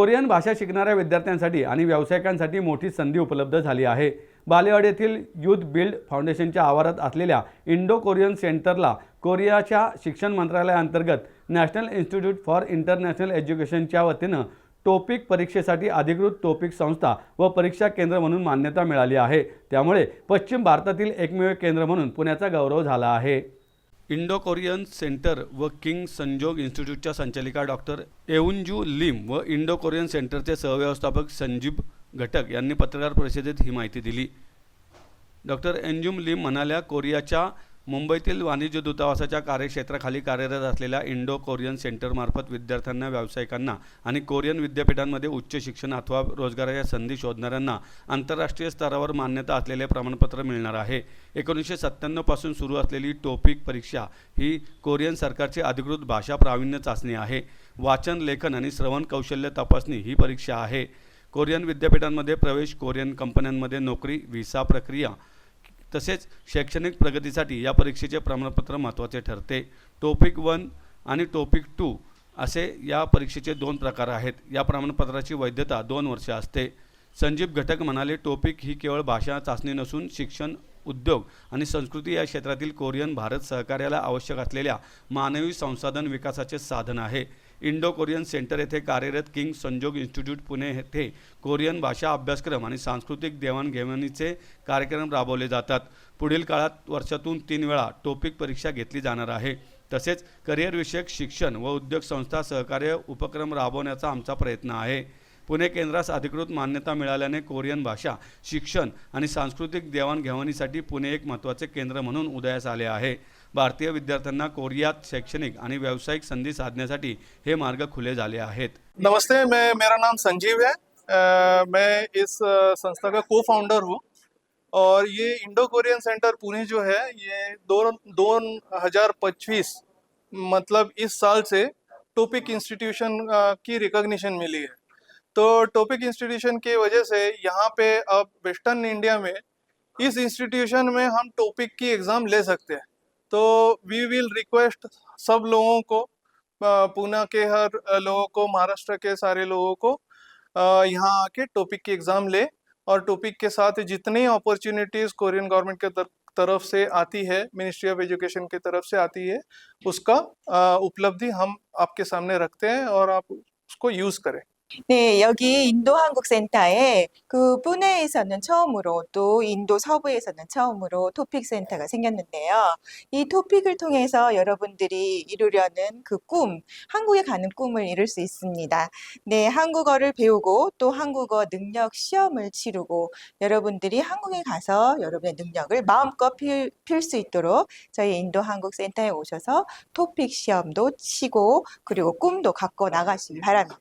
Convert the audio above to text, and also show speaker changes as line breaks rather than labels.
Korean भाषा शिकणाऱ्या विद्यार्थ्यांसाठी आणि व्यावसायिकांसाठी मोठी संधी उपलब्ध झाली आहे. बालेवाड येथील युथ बिल्ड फाउंडेशनच्या आवारात असलेल्या इंडो कोरियन सेंटरला कोरियाच्या शिक्षण मंत्रालयाअंतर्गत नॅशनल इन्स्टिट्यूट फॉर इंटरनॅशनल एज्युकेशनच्या वतीनं टोपिक परीक्षेसाठी अधिकृत टोपिक संस्था व परीक्षा केंद्र म्हणून मान्यता मिळाली आहे. त्यामुळे पश्चिम भारतातील एकमेव केंद्र म्हणून पुण्याचा गौरव झाला आहे. इंडो कोरियन सेंटर व किंग संजोग इन्स्टिट्यूटच्या संचालिका डॉक्टर एउनजू लिम व इंडो कोरियन सेंटरचे सहव्यवस्थापक संजीव घटक यांनी पत्रकार परिषदेत ही माहिती दिली. डॉक्टर एन्जुम लिम म्हणाल्या कोरियाच्या मुंबईतील वाणिज्य दूतावासाच्या कार्यक्षेत्राखाली कार्यरत असलेल्या इंडो कोरियन सेंटरमार्फत विद्यार्थ्यांना व्यावसायिकांना आणि कोरियन विद्यापीठांमध्ये उच्च शिक्षण अथवा रोजगाराच्या संधी शोधणाऱ्यांना आंतरराष्ट्रीय स्तरावर मान्यता असलेले प्रमाणपत्र मिळणार आहे. एकोणीसशे सत्त्याण्णवपासून सुरू असलेली टोपिक परीक्षा ही कोरियन सरकारची अधिकृत भाषा प्रावीण्य चाचणी आहे. वाचन लेखन आणि श्रवण कौशल्य तपासणी ही परीक्षा आहे. कोरियन विद्यापीठांमध्ये प्रवेश कोरियन कंपन्यांमध्ये नोकरी व्हिसा प्रक्रिया तसेच शैक्षणिक प्रगतीसाठी या परीक्षेचे प्रमाणपत्र महत्त्वाचे ठरते. टोपिक वन आणि टोपिक टू असे या परीक्षेचे दोन प्रकार आहेत. या प्रमाणपत्राची वैधता दोन वर्ष असते. संजीव घटक म्हणाले टोपिक ही केवळ भाषा चाचणी नसून शिक्षण उद्योग आणि संस्कृती या क्षेत्रातील कोरियन भारत सहकार्याला आवश्यक असलेल्या मानवी संसाधन विकासाचे साधन आहे. इंडो कोरियन सेंटर येथे कार्यरत किंग संजोग इन्स्टिट्यूट पुणे येथे कोरियन भाषा अभ्यासक्रम आणि सांस्कृतिक देवाणघेवाणीचे कार्यक्रम राबवले जातात. पुढील काळात वर्षातून तीन वेळा टोपिक परीक्षा घेतली जाणार आहे. तसेच करिअरविषयक शिक्षण व उद्योग संस्था सहकार्य उपक्रम राबवण्याचा आमचा प्रयत्न आहे. पुणे केंद्रास अधिकृत मान्यता मिळाल्याने कोरियन भाषा शिक्षण आणि सांस्कृतिक देवाणघेवाणीसाठी पुणे एक महत्त्वाचे केंद्र म्हणून उदयास आले आहे. भारतीय विद्यार्थ्यांना कोरियात शैक्षणिक आणि व्यावसायिक संधी साधण्यासाठी हे मार्ग खुले झाले आहेत.
नमस्ते मैं मेरा नाम संजीव है। मैं इस संस्था का को फाउंडर हूँ। और ये इंडो कोरियन सेंटर पुणे जो है ये दो दोन हजार पच्चीस मतलब इस साल से टॉपिक इंस्टीट्यूशन की रिकॉग्निशन मिली है। तो टॉपिक इंस्टीट्यूशन की वजह से यहाँ पे अब वेस्टर्न इंडिया में इस इंस्टीट्यूशन में हम टॉपिक की एग्ज़ाम ले सकते हैं। तो वी विल रिक्वेस्ट सब लोगों को पूना के हर लोगों को महाराष्ट्र के सारे लोगों को यहाँ आके टॉपिक की एग्ज़ाम ले और टॉपिक के साथ जितनी अपॉर्चुनिटीज़ कोरियन गवर्नमेंट के तर, तरफ़ से आती है मिनिस्ट्री ऑफ़ एजुकेशन की तरफ़ से आती है उसका उपलब्धि हम आपके सामने रखते हैं और आप उसको यूज़ करें।
네, 여기 인도 한국 센터에 그 पुणे에서는 처음으로 또 인도 서부에서는 처음으로 토픽 센터가 생겼는데요. 이 토픽을 통해서 여러분들이 이루려는 그 꿈, 한국에 가는 꿈을 이룰 수 있습니다. 네, 한국어를 배우고 또 한국어 능력 시험을 치르고 여러분들이 한국에 가서 여러분의 능력을 마음껏 필 수 있도록 저희 인도 한국 센터에 오셔서 토픽 시험도 치고 그리고 꿈도 갖고 나가시기 바랍니다.